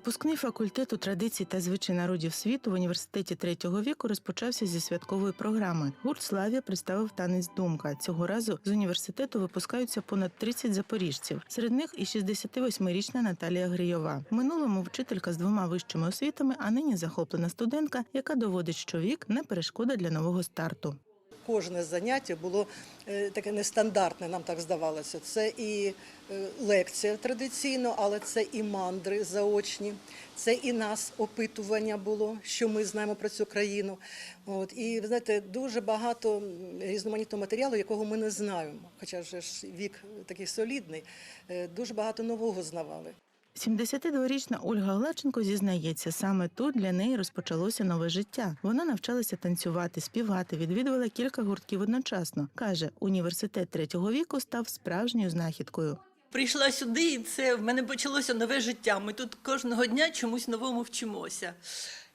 Випускний факультету традицій та звичай народів світу в університеті третього віку розпочався зі святкової програми. Гурт Славія представив танець Думка. Цього разу з університету випускаються понад 30 запоріжців. Серед них і 68-річна Наталія Грійова. В минулому вчителька з двома вищими освітами, а нині захоплена студентка, яка доводить, що вік не перешкода для нового старту. Кожне заняття було е, таке нестандартне, нам так здавалося. Це і е, лекція традиційно, але це і мандри заочні, це і нас опитування було, що ми знаємо про цю країну. От і знаєте, дуже багато різноманітного матеріалу, якого ми не знаємо. Хоча вже ж вік такий солідний, е, дуже багато нового знавали. 72-річна Ольга Глаченко зізнається, саме тут для неї розпочалося нове життя. Вона навчалася танцювати, співати, відвідувала кілька гуртків одночасно. каже, університет третього віку став справжньою знахідкою. Прийшла сюди, і це в мене почалося нове життя. Ми тут кожного дня чомусь новому вчимося.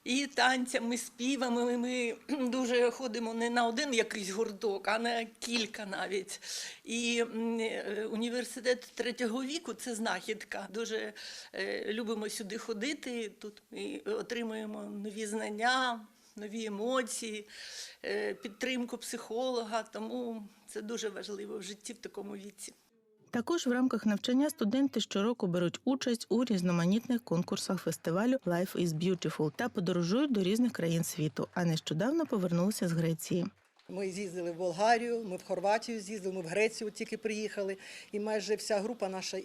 І танцями, співами ми дуже ходимо не на один якийсь гурток, а на кілька навіть. І е, університет третього віку це знахідка. Дуже е, любимо сюди ходити. Тут ми отримуємо нові знання, нові емоції, е, підтримку психолога. Тому це дуже важливо в житті в такому віці. Також в рамках навчання студенти щороку беруть участь у різноманітних конкурсах фестивалю Life is Beautiful та подорожують до різних країн світу. А нещодавно повернулися з Греції. Ми з'їздили в Болгарію, ми в Хорватію з'їздили, ми в Грецію тільки приїхали. І майже вся група наша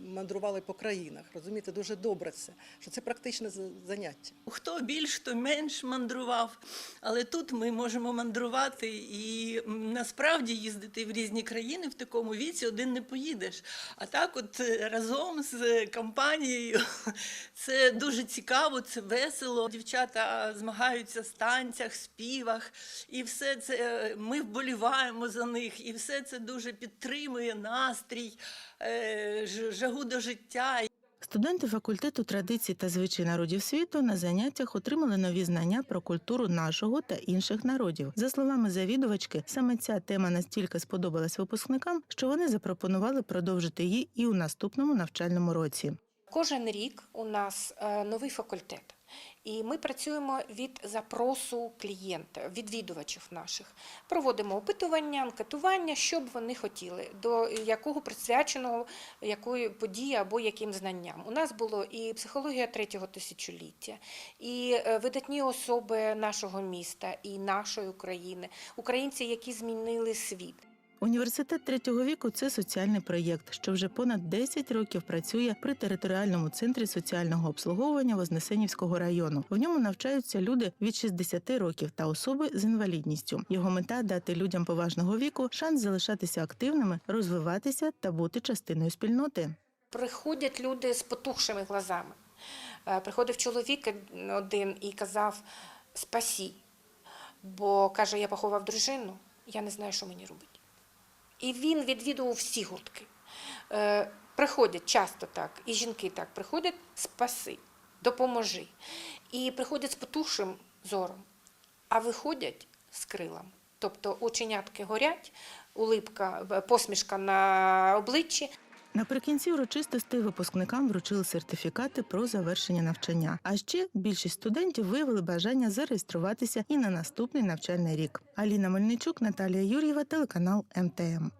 мандрувала по країнах. Розумієте, дуже добре це, що це практичне заняття. Хто більш, хто менш мандрував. Але тут ми можемо мандрувати і насправді їздити в різні країни в такому віці один не поїдеш. А так, от е, разом з компанією, це дуже цікаво, це весело. Дівчата змагаються в танцях, співах, і все це е, ми вболіваємо за них, і все це дуже підтримує настрій, е, жагу до життя. Студенти факультету традицій та звичай народів світу на заняттях отримали нові знання про культуру нашого та інших народів. За словами завідувачки, саме ця тема настільки сподобалась випускникам, що вони запропонували продовжити її і у наступному навчальному році. Кожен рік у нас е, новий факультет, і ми працюємо від запросу клієнта, відвідувачів наших. Проводимо опитування, анкетування, що б вони хотіли, до якого присвяченого якої події або яким знанням. У нас було і психологія третього тисячоліття, і е, видатні особи нашого міста і нашої України, українці, які змінили світ. Університет третього віку це соціальний проєкт, що вже понад 10 років працює при територіальному центрі соціального обслуговування Вознесенівського району. В ньому навчаються люди від 60 років та особи з інвалідністю. Його мета дати людям поважного віку шанс залишатися активними, розвиватися та бути частиною спільноти. Приходять люди з потухшими глазами. Е, Приходив чоловік один і казав спасі, бо каже, я поховав дружину, я не знаю, що мені робити. І він відвідував всі гуртки. Е, Приходять часто так, і жінки так приходять спаси, допоможи. І приходять з потухшим зором, а виходять з крилом. Тобто оченятки горять, улипка, посмішка на обличчі. Наприкінці урочистостей випускникам вручили сертифікати про завершення навчання. А ще більшість студентів виявили бажання зареєструватися і на наступний навчальний рік. Аліна Мельничук, Наталія Юр'єва, телеканал МТМ.